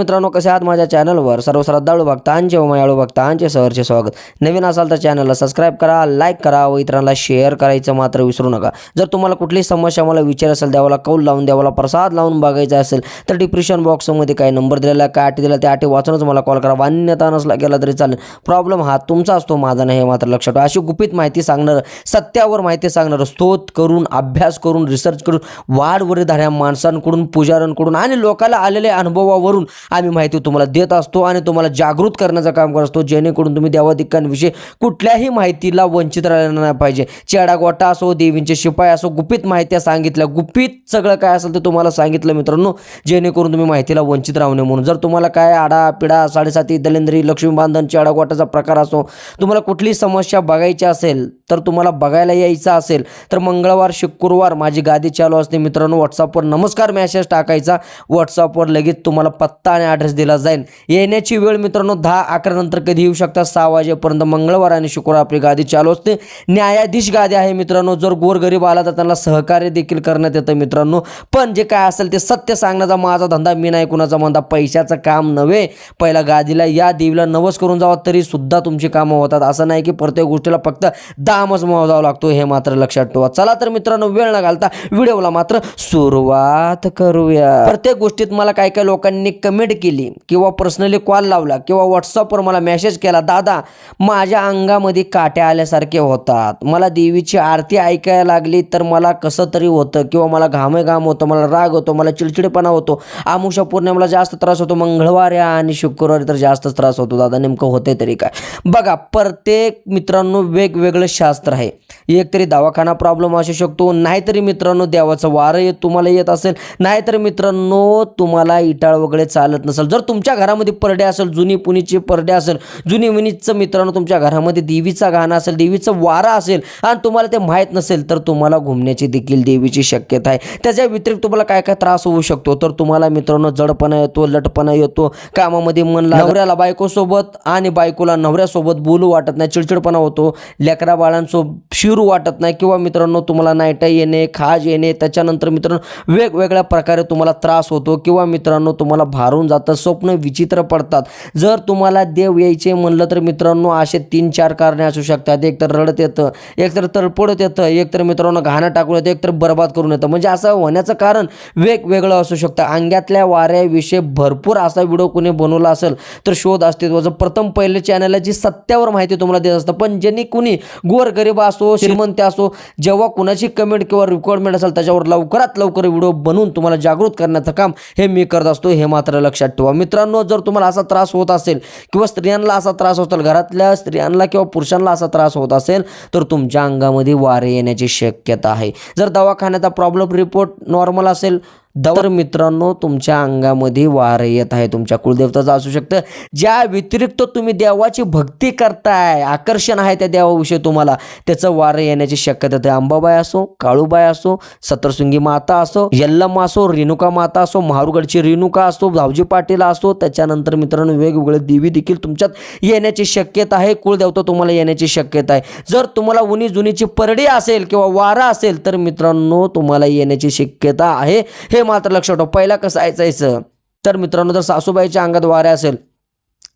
मित्रांनो कसे आहात माझ्या चॅनलवर? सर्व श्रद्धाळू भक्तांचे व मायाळू भक्तांचे सहरचे स्वागत. नवीन असाल तर चॅनलला सबस्क्राईब करा लाईक करा व इतरांना शेअर करायचं मात्र विसरू नका. जर तुम्हाला कुठलीही समस्या मला विचार असेल द्यावाला कौल लावून द्यावाला प्रसाद लावून बघायचा असेल तर डिप्रेशन बॉक्समध्ये काही नंबर दिलेला काय आठी दिला त्या आठी वाचूनच मला कॉल करा. मान्यता नसला गेला तरी चालेल. प्रॉब्लेम हा तुमचा असतो माझा नाही हे मात्र लक्षात ठेवा. अशी गुपित माहिती सांगणार सत्यावर माहिती सांगणारं स्तोत करून अभ्यास करून रिसर्च करून वाढवरीधाऱ्या माणसांकडून पुजाऱ्यांकडून आणि लोकाला आलेल्या अनुभवावरून आम्ही माहिती तुम्हाला देत असतो आणि तुम्हाला जागृत करण्याचं काम करत असतो. जेणेकरून तुम्ही देवाधिकांविषयी कुठल्याही माहितीला वंचित राहिलं नाही पाहिजे. चेडागोटा असो देवींचे शिपाई असो गुपित माहित्या सांगितल्या. गुपित सगळं काय असेल ते तुम्हाला सांगितलं मित्रांनो. जेणेकरून तुम्ही माहितीला वंचित राहू नये म्हणून. जर तुम्हाला काय आडा पिडा साडेसाती दलेंद्री लक्ष्मी बांधन चेडा गोटाचा प्रकार असो तुम्हाला कुठली समस्या बघायची असेल तर तुम्हाला बघायला यायचं असेल तर मंगळवार शुक्रवार माझी गादी चालू असते मित्रांनो. व्हॉट्सअपवर नमस्कार मॅसेज टाकायचा. व्हॉट्सअपवर लगेच तुम्हाला पत्ता आणि ॲड्रेस दिला जाईल. येण्याची वेळ मित्रांनो दहा अकरा नंतर कधी येऊ शकतात? सहा वाजेपर्यंत मंगळवार आणि शुक्रवार आपली गादी चालू असते. न्यायाधीश गादी आहे मित्रांनो जर गोरगरीब आला तर त्यांना सहकार्य देखील करण्यात येतं मित्रांनो. पण जे काय असेल ते सत्य सांगण्याचा माझा धंदा मी नाही कुणाचा म्हणता. पैशाचं काम नव्हे. पहिला गादीला या देवीला नवस करून जावा तरी सुद्धा तुमची कामं होतात. असं नाही की प्रत्येक गोष्टीला फक्त दामच मोजावा लागतो हे मात्र लक्षात ठेवा. चला तर मित्रांनो वेळ न घालता व्हिडिओला मात्र सुरुवात करूया. प्रत्येक गोष्टीत मला काय काय लोकांनी कमी कमेंट केली किंवा पर्सनली कॉल लावला किंवा व्हॉट्सअपवर मला मेसेज केला दादा माझ्या अंगामध्ये काट्या आल्यासारखे होतात. मला देवीची आरती ऐकायला लागली तर मला कसं तरी होतं किंवा मला घामे घाम होतं मला राग होतो मला चिडचिडपणा होतो. आमुषा पौर्णिमेला जास्त त्रास होतो मंगळवारी आणि शुक्रवारी तर जास्तच त्रास होतो. दादा नेमकं होतंय तरी काय? बघा प्रत्येक मित्रांनो वेगवेगळं शास्त्र आहे. एक तरी दवाखाना प्रॉब्लेम असू शकतो नाहीतरी मित्रांनो देवाचं वारं येत तुम्हाला येत असेल. नाहीतर मित्रांनो तुम्हाला इटाळ वगैरे चाल चालत नसेल. जर तुमच्या घरामध्ये परडे असेल जुनी पुनीचे परडे असेल जुनी विनीचं मित्रांनो तुमच्या घरामध्ये देवीचा गाणं असेल देवीचं वारा असेल आणि तुम्हाला ते माहीत नसेल तर तुम्हाला घुमण्याची देखील देवीची शक्यता आहे. त्याच्या व्यतिरिक्त तुम्हाला काय काय त्रास होऊ शकतो? तर तुम्हाला मित्रांनो जडपणा येतो लटपणा येतो कामामध्ये मन नवऱ्याला बायकोसोबत आणि बायकोला नवऱ्यासोबत बोलू वाटत नाही चिडचिडपणा होतो. लेकरा बाळांसोबत शिरू वाटत नाही किंवा मित्रांनो तुम्हाला नायटा येणे खाज येणे त्याच्यानंतर मित्रांनो वेगवेगळ्या प्रकारे तुम्हाला त्रास होतो किंवा मित्रांनो तुम्हाला भारून जातं स्वप्न विचित्र पडतात. जर तुम्हाला देव यायचे म्हणलं तर मित्रांनो असे तीन चार कारणे असू शकतात. एक तर रडत येतं एकतर तळपडत येतं एक तर मित्रांनो घाणं टाकून येतं एक तर बर्बाद करून येतं. म्हणजे असं होण्याचं कारण वेगवेगळं असू शकतं. अंग्यातल्या वाऱ्याविषयी भरपूर असा व्हिडिओ कोणी बनवला असेल तर शोध अस्तित्वाचं. प्रथम पहिले चॅनल आहे जी सत्यावर माहिती तुम्हाला देत असतं. पण ज्यांनी कुणी गोरगरीब असो श्रीमंत असो जेव्हा कुणाची कमेंट किंवा रिक्वायरमेंट असेल त्याच्यावर लवकरात लवकर व्हिडिओ बनवून तुम्हाला जागृत करण्याचं काम हे मी करत असतो. हे मात्र लक्षात ठेवा. मित्रांनो जर तुम्हाला असा त्रास होत असेल किंवा स्त्रियांना असा त्रास होत असेल घरातल्या स्त्रियांना किंवा पुरुषांना असा त्रास होत असेल तर तुमच्या अंगामध्ये वारे येण्याची शक्यता आहे. जर दवाखान्याचा प्रॉब्लेम रिपोर्ट नॉर्मल असेल दवर मित्रांनो तुमच्या अंगामध्ये वार येत आहे. तुमच्या कुलदेवताचं असू शकतं. ज्या व्यतिरिक्त तुम्ही देवाची भक्ती करताय आकर्षण आहे त्या देवाविषयी तुम्हाला त्याचं वार येण्याची शक्यता ते अंबाबाई असो काळूबाई असो सतरशृंगी माता असो यल्लम असो रेणुका माता असो महारुगडची रेणुका असो भावजी पाटील असो त्याच्यानंतर मित्रांनो वेगवेगळे देवी देखील तुमच्यात येण्याची शक्यता आहे. कुलदेवता तुम्हाला येण्याची शक्यता आहे. जर तुम्हाला उनी जुनीची परडी असेल किंवा वारा असेल तर मित्रांनो तुम्हाला येण्याची शक्यता आहे. हे मात्र लक्षात ठेवा. पहिला कसं ऐचायचं तर मित्रांनो जर सासूबाईच्या अंगात वाऱ्या असेल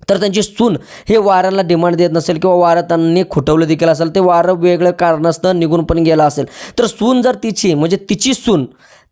तर त्यांची सून हे वाऱ्याला डिमांड देत नसेल किंवा वारं त्यांनी खुटवलं देखील असेल ते वारं वेगळं कारणास्तव निघून पण गेलं असेल. तर सून जर तिची म्हणजे तिची सून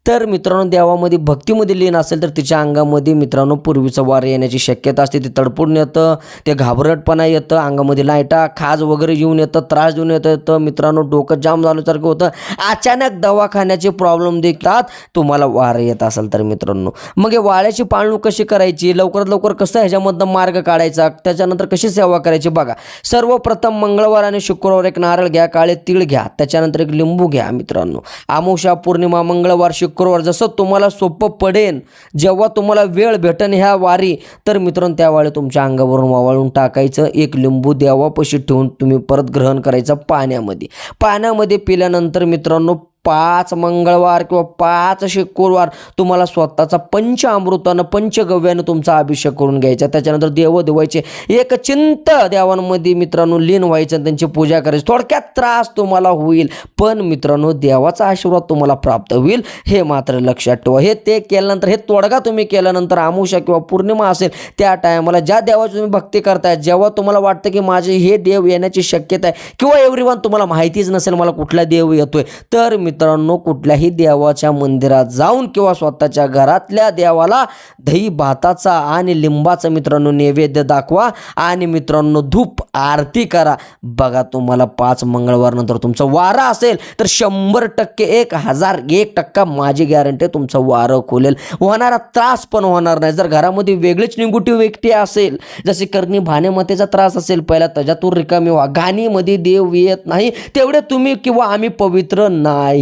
तर मित्रांनो देवामध्ये भक्तीमध्ये लीन असेल तर तिच्या अंगामध्ये मित्रांनो पूर्वीचं वार येण्याची शक्यता असते. ते तडपून येतं ते घाबरटपणा येतं अंगामध्ये लायटा खाज वगैरे येऊन येतं त्रास देऊन येतं येतं मित्रांनो डोकं जाम झाल्यासारखं होतं. अचानक दवाखान्याचे प्रॉब्लेम देखतात. तुम्हाला वार येत असेल तर मित्रांनो. मग हे वाळ्याची पाळणूक कशी करायची? लवकरात लवकर कसं ह्याच्यामधनं मार्ग काढायचा? त्याच्यानंतर कशी सेवा करायची? बघा सर्वप्रथम मंगळवार आणि शुक्रवार एक नारळ घ्या काळे तीळ घ्या त्याच्यानंतर एक लिंबू घ्या मित्रांनो. आमोशा पौर्णिमा मंगळवार शुक्रवार जसं तुम्हाला सोपं पडेन जेव्हा तुम्हाला वेळ भेटेन ह्या वारी तर मित्रांनो त्यावेळी तुमच्या अंगावरून वावळून टाकायचं एक लिंबू देवापाशी ठेवून तुम्ही परत ग्रहण करायचं पाण्यामध्ये. पाण्यामध्ये पिल्यानंतर मित्रांनो पाच मंगळवार किंवा पाच शुक्रवार तुम्हाला स्वतःचा पंच अमृतानं पंचगव्यानं तुमचा अभिषेक करून घ्यायचा. त्याच्यानंतर देव देवायचे एक चिंत देवांमध्ये मित्रांनो लीन व्हायचं आणि त्यांची पूजा करायची. थोडक्यात त्रास तुम्हाला होईल पण मित्रांनो देवाचा आशीर्वाद तुम्हाला प्राप्त होईल हे मात्र लक्षात ठेवा. हे ते केल्यानंतर हे तोडगा तुम्ही केल्यानंतर आमुषा किंवा पौर्णिमा असेल त्या टायमाला ज्या देवाची तुम्ही भक्ती करताय जेव्हा तुम्हाला वाटतं की माझे हे देव येण्याची शक्यता आहे किंवा एव्हरीवन तुम्हाला माहितीच नसेल मला कुठला देव येतोय तर मित्रांनो कुठल्याही देवाच्या मंदिरात जाऊन किंवा स्वतःच्या घरातल्या देवाला दही भाताचा आणि लिंबाचा मित्रांनो नैवेद्य दाखवा. आणि मित्रांनो धूप आरती करा. बघा तुम्हाला पाच मंगळवार नंतर तुमचं वारा असेल तर शंभर टक्के एक हजार एक टक्का माझी गॅरंटी तुमचं वारं खोलेल. होणारा त्रास पण होणार नाही. जर घरामध्ये वेगळीच निगेटिव्ह व्यक्ती असेल जसे करणी भानेमतेचा त्रास असेल पहिला त्याच्यातून रिकामी व्हा. गाणीमध्ये देव येत नाही तेवढे तुम्ही किंवा आम्ही पवित्र नाही.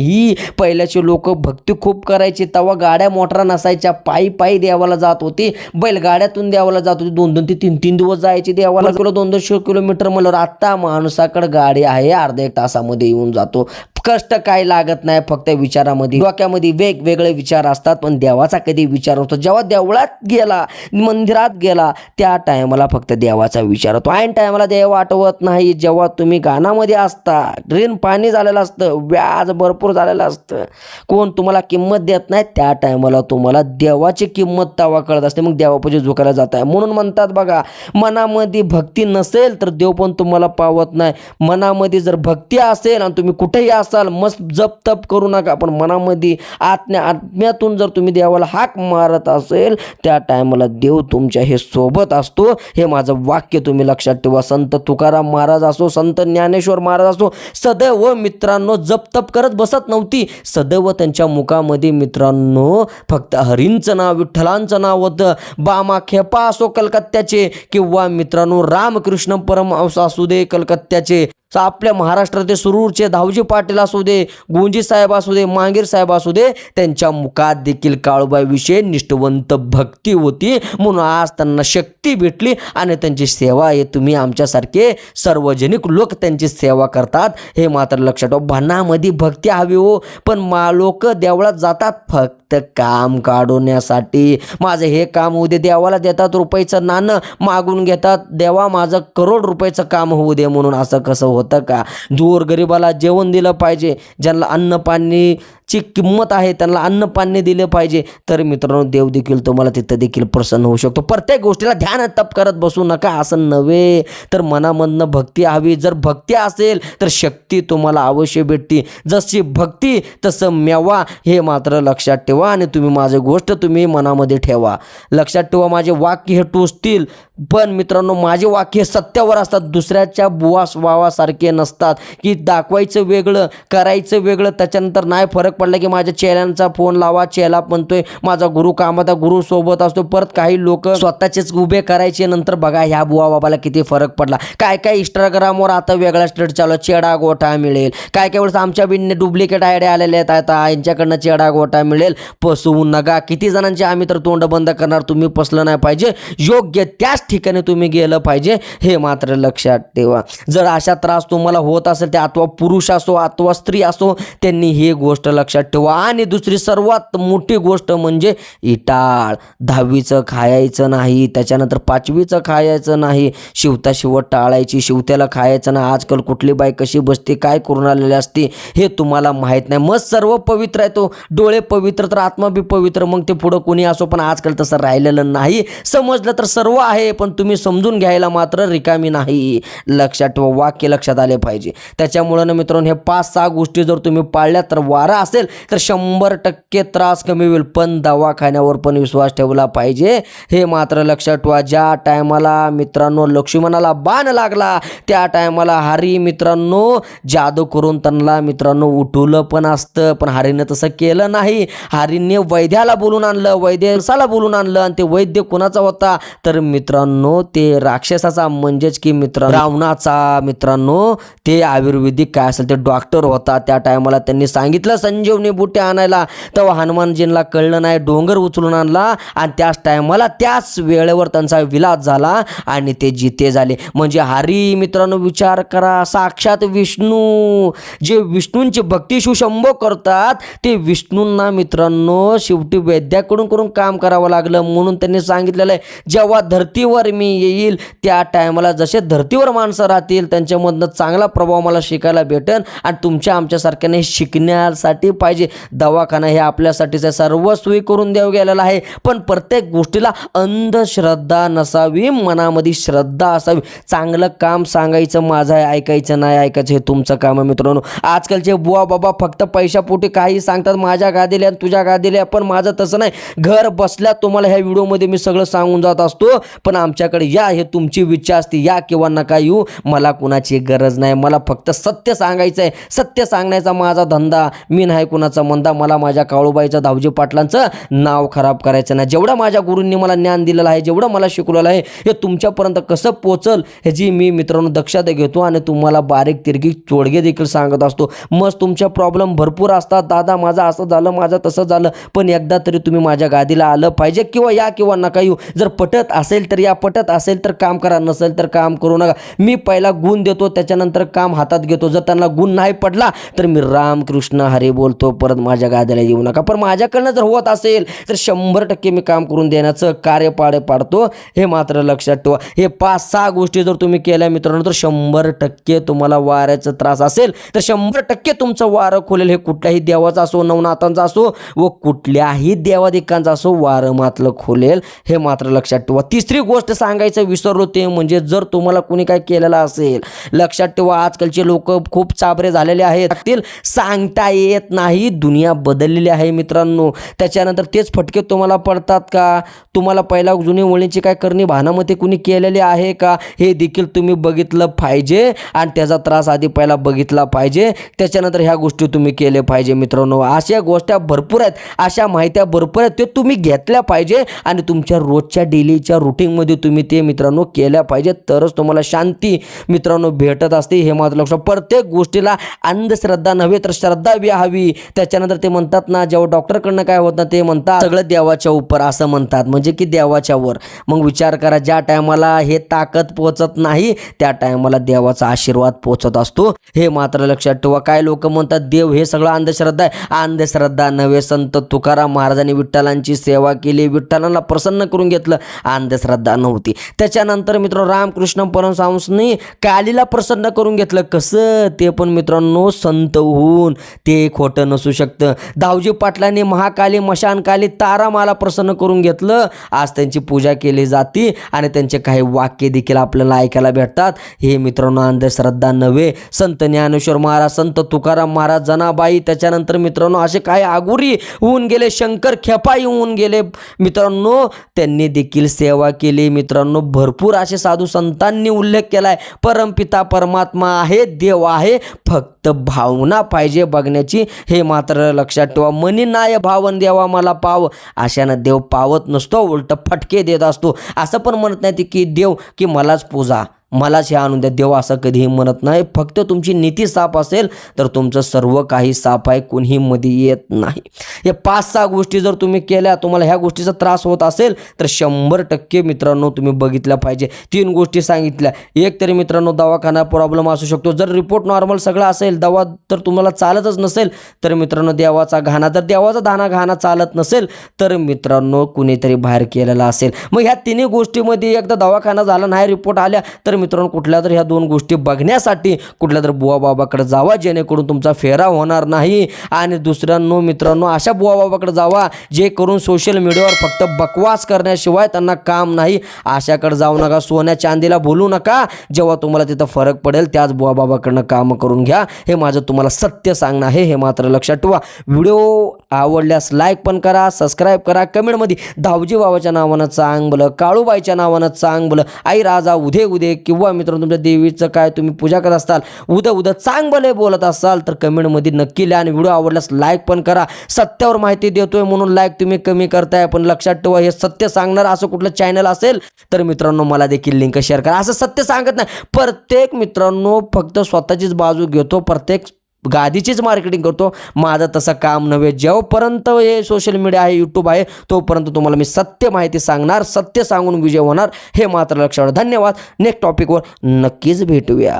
पहिल्याचे लोक भक्ती खूप करायचे. तेव्हा गाड्या मोटरा नसायच्या. पायी पायी देवाला जात होती. बैलगाड्यातून देवाला जात होती. दोन दोन ते तीन तीन दिवस जायचे देवाला. दोन दोनशे किलोमीटर म्हणलं आता माणसाकडे गाडी आहे. अर्ध्या एक तासामध्ये येऊन जातो. कष्ट काय लागत नाही फक्त विचारामध्ये डोक्यामध्ये वेगवेगळे विचार असतात. पण देवाचा कधी विचार होतो? जेव्हा देवळात गेला मंदिरात गेला त्या टायमाला फक्त देवाचा विचार होतो. ऐन टायमाला देव आठवत नाही. जेव्हा तुम्ही गाण्यामध्ये असता ड्रेन पाणी झालेलं असतं व्याज भरपूर झालेलं असतं. कोण तुम्हाला किंमत देत नाही त्या टायमाला तुम्हाला देवाची किंमत तेव्हा कळत असते. मग देवापाशी झुकायला जात आहे. म्हणून म्हणतात बघा मनामध्ये भक्ती नसेल तर देव पण तुम्हाला पावत नाही. मनामध्ये जर भक्ती असेल आणि तुम्ही कुठेही असाल मस्त जप तप करू नका पण मनामध्ये आत्म्या आत्म्यातून जर तुम्ही देवाला हाक मारत असेल त्या टायमाला देव तुमच्या हे सोबत असतो. हे माझं वाक्य तुम्ही लक्षात ठेवा. संत तुकाराम महाराज असो संत ज्ञानेश्वर महाराज असो सदैव मित्रांनो जप तप करत बसत नव्हती. सदैव त्यांच्या मुखामध्ये मित्रांनो फक्त हरींचं नाव विठ्ठलांचं नाव होतं. बामा खेपा असो कलकत्त्याचे किंवा मित्रांनो रामकृष्ण परमहंस असू दे कलकत्त्याचे. तर आपल्या महाराष्ट्राचे सुरूरचे धावजी पाटील असू दे गुंजी साहेब असू दे मांगीर साहेब असू दे त्यांच्या मुखात देखील काळूबाईविषयी निष्ठवंत भक्ती होती. म्हणून आज त्यांना शक्ती भेटली आणि त्यांची सेवा हे तुम्ही आमच्यासारखे सार्वजनिक लोक त्यांची सेवा करतात. हे मात्र लक्षात ठेवा भानामध्ये भक्ती हवी हो. पण मा लोक देवळात जातात फक्त काम काढवण्यासाठी माझं हे काम होऊ दे देवाला देतात रुपयाचं नाणं मागून घेतात देवा माझं करोड रुपयाचं काम होऊ दे म्हणून असं कसं होतं का? दूर गरिबाला जेवण दिलं पाहिजे ज्यांना अन्न पाणीची किंमत आहे त्यांना अन्न पाणी दिलं पाहिजे. तर मित्रांनो देव देखील तुम्हाला तिथं देखील प्रसन्न होऊ शकतो. प्रत्येक गोष्टीला ध्यान तप करत बसू नका असं नव्हे. तर मनामधनं भक्ती हवी. जर भक्ती असेल तर शक्ती तुम्हाला अवश्य भेटते. जशी भक्ती तसं मेवा हे मात्र लक्षात ठेवा. आणि तुम्ही माझी गोष्ट तुम्ही मनामध्ये ठेवा. लक्षात ठेवा माझे वाक्य हे टोचतील पण मित्रांनो माझे वाक्य सत्यावर असतात. दुसऱ्याच्या बुवा वावासारखे नसतात. की दाखवायचं वेगळं करायचं वेगळं त्याच्यानंतर नाही फरक पडला की माझ्या चेहऱ्यांचा फोन लावा चेहरा म्हणतोय माझा गुरु कामाचा गुरु सोबत असतो. परत काही लोक स्वतःचेच उभे करायचे नंतर बघा ह्या बुवा बाबाला किती फरक पडला. काय काय इंस्टाग्रामवर आता वेगळा स्टेट चालू चेडा गोठा मिळेल. काय काय वेळेस आमच्या बिनने डुप्लिकेट आयडिया आलेले आहेत. आता यांच्याकडनं चेडा गोठा मिळेल. पसवू नका. किती जणांचे आम्ही तर तोंड बंद करणार तुम्ही पसलं नाही पाहिजे. योग्य त्याच ठिकाणी तुम्ही गेलं पाहिजे हे मात्र लक्षात ठेवा. जर अशा त्रास तुम्हाला होत असेल ते अथवा पुरुष असो अथवा स्त्री असो त्यांनी ही गोष्ट लक्षात ठेवा. आणि दुसरी सर्वात मोठी गोष्ट म्हणजे इटाळ. दहावीचं खायचं नाही त्याच्यानंतर पाचवीचं खायचं नाही. शिवता शिवत टाळायची शिवत्याला खायचं नाही. आजकाल कुठली बाई कशी बसते काय करून आलेली असते हे तुम्हाला माहीत नाही. मग सर्व पवित्र आहे तो. डोळे पवित्र तर आत्मा बी पवित्र मग ते पुढं कोणी असो पण आजकाल तसं राहिलेलं नाही. समजलं तर सर्व आहे पण तुम्ही समजून घ्यायला मात्र रिकामी नाही. लक्षात ठेवा वाक्य लक्षात आले पाहिजे. त्याच्यामुळं ना मित्रांनो हे पाच सहा गोष्टी जर तुम्ही पाळल्या तर वारा असेल तर शंभर टक्के त्रास कमी होईल. पण दवाखान्यावर पण विश्वास ठेवला पाहिजे. हे मात्र लक्षात ठेवा ज्या टायमाला मित्रांनो लक्ष्मणाला बाण लागला त्या टायमाला हरी मित्रांनो जादू करून त्यांना मित्रांनो उठवलं पण असतं पण हरीनं तसं केलं नाही. हरीने वैद्याला बोलून आणलं वैद्यसाला बोलून आणलं आणि ते वैद्य कोणाचा होता? तर मित्रांनो ते राक्षसाचा म्हणजेच की मित्र रावणाचा. मित्रांनो ते आयुर्वेदिक काय असेल ते डॉक्टर होता. त्या टायमाला त्यांनी सांगितलं संजीवनी बुट्टे आणायला. तेव्हा हनुमानजींना कळलं नाही डोंगर उचलून आणला आणि त्याच टायमाला त्याच वेळेवर त्यांचा विलास झाला आणि ते जिते झाले. म्हणजे हरी मित्रांनो विचार करा. साक्षात विष्णू. जे विष्णूंची भक्ती सुशंभ करतात ते विष्णूंना मित्रांनो शेवटी वैद्याकडून करून काम करावं लागलं म्हणून त्यांनी सांगितलेलं आहे जेव्हा धर्तीवर मी येईल त्या टायमाला जसे धर्तीवर माणसं राहतील त्यांच्यामधनं चांगला प्रभाव मला शिकायला भेटेल आणि तुमच्या आमच्यासारख्याने शिकण्यासाठी पाहिजे. दवाखाना हे आपल्यासाठीच आहे सर्व सोयी करून देऊ गेलेला आहे. पण प्रत्येक गोष्टीला अंधश्रद्धा नसावी मनामध्ये श्रद्धा असावी. चांगलं काम सांगायचं माझं आहे ऐकायचं नाही ऐकायचं हे तुमचं काम आहे मित्रांनो. आजकालचे बुवा बाबा फक्त पैशापोटी काही सांगतात माझ्या गादीला आणि तुझ्या गादीला पण माझं तसं नाही. घर बसल्या तुम्हाला ह्या व्हिडिओमध्ये मी सगळं सांगून जात असतो. पण आमच्याकडे या हे तुमची इच्छा असते. या किंवा नका येऊ. मला कुणाची गरज नाही. मला फक्त सत्य सांगायचं आहे सत्य सांगण्याचा माझा धंदा मी नाही कुणाचा मंदा. मला माझ्या काळूबाईचं धावजी पाटलांचं नाव खराब करायचं नाही. जेवढं माझ्या गुरूंनी मला ज्ञान दिलेलं आहे जेवढं मला शिकवलेलं आहे हे तुमच्यापर्यंत कसं पोचल ह्याची मी मित्रांनो दक्षता घेतो आणि तुम्हाला बारीक तिरकी चोडगे देखील सांगत असतो. मग तुमच्या प्रॉब्लेम भरपूर असतात. दादा माझं असं झालं माझं तसं झालं पण एकदा तरी तुम्ही माझ्या गादीला आलं पाहिजे किंवा या किंवा नका येऊ. जर पटत असेल तर या पटत असेल तर काम करा नसेल तर काम करू नका. मी पहिला गुण देतो त्याच्यानंतर काम हातात घेतो. जर त्यांना गुण नाही पडला तर मी रामकृष्ण हरे बोलतो परत माझ्या गादीला येऊ नका. पण माझ्याकडनं जर होत असेल तर शंभर टक्के मी काम करून देण्याचं कार्य पाडे पाडतो. हे मात्र लक्षात ठेवा. हे पाच सहा गोष्टी जर तुम्ही केल्या मित्रांनो तर शंभर टक्के तुम्हाला वाऱ्याचा त्रास असेल. तर शंभर टक्के तुमचं वारं खोलेल. हे कुठल्याही देवाचा असो नवनाथांचा असो व कुठल्याही देवादिकांचा असो वारं मात्र खोलेल. हे मात्र लक्षात ठेवा. तिसरी गोष्ट सांगायचं विसरलो ते म्हणजे जर तुम्हाला कोणी काय केलेलं असेल लक्षात ठेवा आजकालचे लोक खूप चाबरे झालेले आहेत. सांगता येत नाही दुनिया बदललेली आहे मित्रांनो. त्याच्यानंतर तेच फटके तुम्हाला पडतात का? तुम्हाला पहिला जुनी वळींची काय करणी भानामध्ये कुणी केलेली आहे का? हे देखील तुम्ही बघितलं पाहिजे आणि त्याचा त्रास आधी पहिला बघितला पाहिजे. त्याच्यानंतर ह्या गोष्टी तुम्ही केल्या पाहिजे मित्रांनो. अशा गोष्टी भरपूर आहेत. अशा माहित्या भरपूर आहेत. ते तुम्ही घेतल्या पाहिजे आणि तुमच्या रोजच्या डेलीच्या रुटीनमध्ये तुम्ही ते मित्रांनो केल्या पाहिजे. तरच तुम्हाला शांती मित्रांनो भेटत असते. हे मात्र लक्षात प्रत्येक गोष्टीला अंधश्रद्धा नव्हे तर श्रद्धा बी हवी. त्याच्यानंतर ते म्हणतात ना जेव्हा डॉक्टरकडनं काय होत ना ते म्हणतात सगळं देवाच्या उपर असं म्हणतात. म्हणजे की देवाच्या वर. मग विचार करा ज्या टायमाला हे ताकद पोचत नाही त्या टायमाला देवाचा आशीर्वाद पोचत असतो. हे मात्र लक्षात ठेवा. काय लोक म्हणतात देव हे सगळं अंधश्रद्धा आहे. अंधश्रद्धा नव्हे संत तुकाराम महाराजांनी विठ्ठलांची सेवा केली. विठ्ठलांना प्रसन्न करून घेतलं अंधश्रद्धा नव्हती. त्याच्यानंतर मित्र रामकृष्ण परमसांसनी कालीला प्रसन्न करून घेतलं. कसं? ते पण मित्रांनो संत होऊन ते खोटं नसू शकतं. दावजी पाटलांनी महाकाली मशानकाली तारामाला प्रसन्न करून घेतलं. आज त्यांची पूजा केली जाते आणि त्यांचे काही वाक्य देखील आपल्याला ऐकायला भेटतात. हे मित्रांनो अंधश्रद्धा नव्हे. संत ज्ञानेश्वर महाराज संत तुकाराम महाराज जनाबाई त्याच्यानंतर मित्रांनो असे काही आगुरी होऊन गेले शंकर खेपाई होऊन गेले. मित्रांनो त्यांनी देखील सेवा केली. मित्रांनो भरपूर असे साधू संतांनी उल्लेख केलाय. परमपिता परमात्मा आहे देव आहे फक्त भावना पाहिजे बघण्याची. हे मात्र लक्षात ठेवा. मनी नाय भावन देवा मला पाव. अशानं देव पावत नसतो उलट फटके देत असतो. असं पण म्हणत नाही की देव की मलाच पूजा. मलाच हे आणून द्या. देव असं कधीही म्हणत नाही. फक्त तुमची नीती साफ असेल तर तुमचं सर्व काही साफ आहे. कोणीही मध्ये येत नाही. या पाच सहा गोष्टी जर तुम्ही केल्या तुम्हाला ह्या गोष्टीचा त्रास होत असेल तर शंभर टक्के मित्रांनो तुम्ही बघितल्या पाहिजे. तीन गोष्टी सांगितल्या. एक तरी मित्रांनो दवाखाना प्रॉब्लेम असू शकतो. जर रिपोर्ट नॉर्मल सगळा असेल दवा तर तुम्हाला चालतच नसेल तर मित्रांनो देवाचा घाणा. जर देवाचा दाना घाणा चालत नसेल तर मित्रांनो कुणीतरी बाहेर केलेला असेल. मग ह्या तिन्ही गोष्टीमध्ये एकदा दवाखाना झाला नाही रिपोर्ट आल्या तर मित्रांनो कुठल्या तर ह्या दोन गोष्टी बघण्यासाठी कुठल्या तर बुवा बाबाकडे जावा जेणेकरून तुमचा फेरा होणार नाही. आणि दुसऱ्यांनो मित्रांनो अशा बुवा बाबाकडे जावा जे करून सोशल मीडियावर फक्त बकवास करण्याशिवाय त्यांना काम नाही. अशाकडे जाऊ नका सोन्या चांदीला बोलू नका. जेव्हा तुम्हाला तिथं फरक पडेल त्याच बुवा बाबाकडनं काम करून घ्या. हे माझं तुम्हाला सत्य सांगणं आहे हे मात्र लक्षात ठेवा. व्हिडिओ आवडल्यास लाईक पण करा सबस्क्राईब करा. कमेंटमध्ये धावजी बाबाच्या नावानं चांगलं काळूबाईच्या नावानं चांगलं आई राजा उदे उदे. किंवा मित्रांनो तुमच्या देवीचं काय तुम्ही पूजा करत असाल उद्या उद्या चांगलं बोलत असाल तर कमेंटमध्ये नक्की लिहा आणि व्हिडिओ आवडल्यास लाईक पण करा. सत्यावर माहिती देतोय म्हणून लाईक तुम्ही कमी करताय पण लक्षात ठेवा हे सत्य सांगणार असं कुठलं चॅनल असेल तर मित्रांनो मला देखील लिंक शेअर करा. असं सत्य सांगत नाही. प्रत्येक मित्रांनो फक्त स्वतःचीच बाजू घेतो प्रत्येक गादीचीच मार्केटिंग करतो. माझं तसं काम नव्हे. जेव्हापर्यंत हे सोशल मीडिया आहे यूट्यूब आहे तोपर्यंत तुम्हाला मी सत्य माहिती सांगणार सत्य सांगून विजय होणार हे मात्र लक्षात धन्यवाद. नेक्स्ट टॉपिकवर नक्कीच भेटूया.